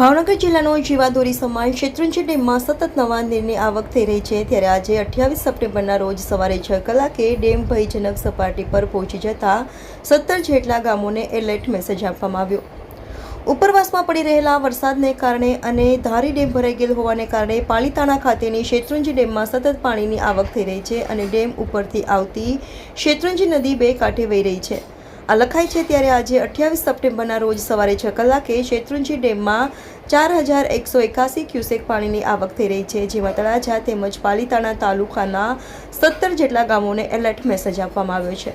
ભાવનગર જિલ્લાનો જીવાદોરી સમાજ શેત્રુંજી ડેમમાં સતત નવા નીરની આવક થઈ રહી છે. ત્યારે આજે અઠ્યાવીસ સપ્ટેમ્બરના રોજ સવારે છ કલાકે ડેમ ભયજનક સપાટી પર પહોંચી જતા સત્તર જેટલા ગામોને એલર્ટ મેસેજ આપવામાં આવ્યો. ઉપરવાસમાં પડી રહેલા વરસાદને કારણે અને ધારી ડેમ ભરાઈ ગયેલ હોવાને કારણે પાલીતાણા ખાતેની શેત્રુંજી ડેમમાં સતત પાણીની આવક થઈ રહી છે અને ડેમ ઉપરથી આવતી શેત્રુંજી નદી બે કાંઠે વહી રહી છે. આ લખાય છે ત્યારે આજે અઠ્યાવીસ સપ્ટેમ્બરના રોજ સવારે છ કલાકે શેત્રુંજી ડેમમાં ચાર હજાર એકસો એકાસી ક્યુસેક પાણીની આવક થઈ રહી છે, જેમાં તળાજા તેમજ પાલીતાણા તાલુકાના સત્તર જેટલા ગામોને એલર્ટ મેસેજ આપવામાં આવ્યો છે.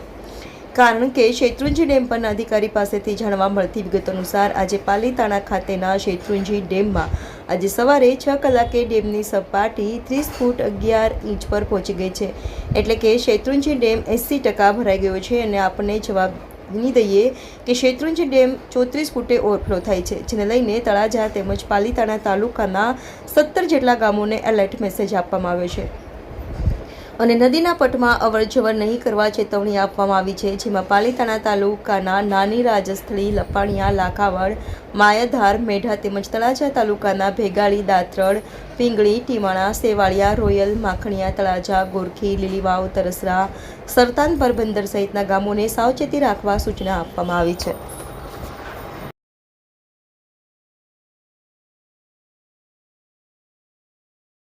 કારણ કે શેત્રુંજી ડેમ પરના અધિકારી પાસેથી જાણવા મળતી વિગત અનુસાર આજે પાલીતાણા ખાતેના શેત્રુંજી ડેમમાં આજે સવારે છ કલાકે ડેમની સપાટી ત્રીસ ફૂટ અગિયાર ઇંચ પર પહોંચી ગઈ છે. એટલે કે શેત્રુંજી ડેમ એંસી ટકા ભરાઈ ગયો છે અને આપણને જવાબ ની દઈએ કે શેત્રુંજ ડેમ ચોત્રીસ ફૂટે ઓવરફ્લો થાય છે, જેને લઈને તળાજા તેમજ પાલીતાણા તાલુકાના સત્તર જેટલા ગામોને એલર્ટ મેસેજ આપવામાં આવ્યો છે. અને નદીના પટમાં અવરજવર નહીં કરવા ચેતવણી આપવામાં આવી છે, જેમાં પાલીતાણા તાલુકાના નાની રાજસ્થળી, લપાણિયા, લાખાવડ, માયાધાર, મેઢા તેમજ તળાજા તાલુકાના ભેગાળી, દાત્રડ, પિંગળી, ટીમાણા, સેવાળિયા, રોયલ, માખણિયા, તળાજા, ગોરખી, લીલીવાવ, તરસરા, સરતાન પરબંદર સહિતના ગામોને સાવચેતી રાખવા સૂચના આપવામાં આવી છે.